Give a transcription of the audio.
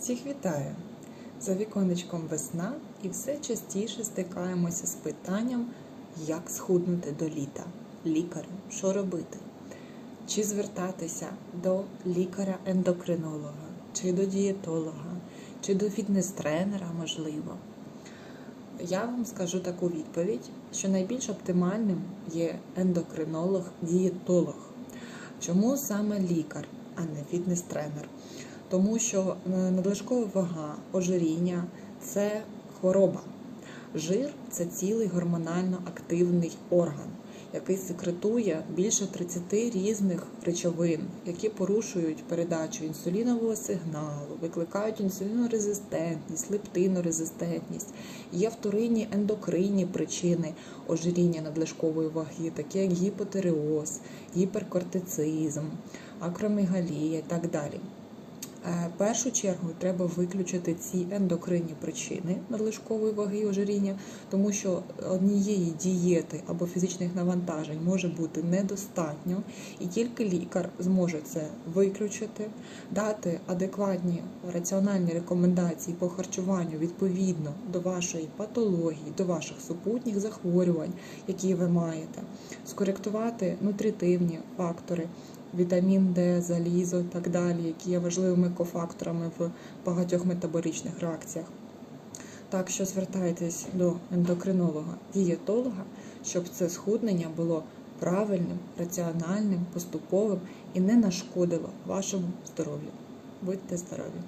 Всіх вітаю! За віконечком весна і все частіше стикаємося з питанням, як схуднути до літа. Лікарю, що робити? Чи звертатися до лікаря-ендокринолога, чи до дієтолога, чи до фітнес-тренера, можливо. Я вам скажу таку відповідь, що найбільш оптимальним є ендокринолог-дієтолог. Чому саме лікар, а не фітнес-тренер? Тому що е, надлишкова вага, ожиріння це хвороба. Жир це цілий гормонально активний орган, який секретує більше 30 різних речовин, які порушують передачу інсулінового сигналу, викликають інсулінорезистентність, лептинорезистентність. Є вторинні ендокринні причини ожиріння надлишкової ваги, такі як гіпотереоз, гіперкортицизм, акромегалія і так далі. Е, В першу чергу треба виключити ці ендокринні причини надлишкової ваги ожиріння, тому що однієї дієти або фізичних навантажень може бути недостатньо, і тільки лікар зможе це виключити, дати адекватні раціональні рекомендації по харчуванню відповідно до вашої патології, до ваших супутніх захворювань, які ви маєте, скоректувати нутритивні фактори вітамін Д, залізо і так далі, які є важливими кофакторами в багатьох метаболічних реакціях. Так що звертайтесь до ендокринолога, дієтолога, щоб це схуднення було правильним, раціональним, поступовим і не нашкодило вашому здоров'ю. Будьте здорові!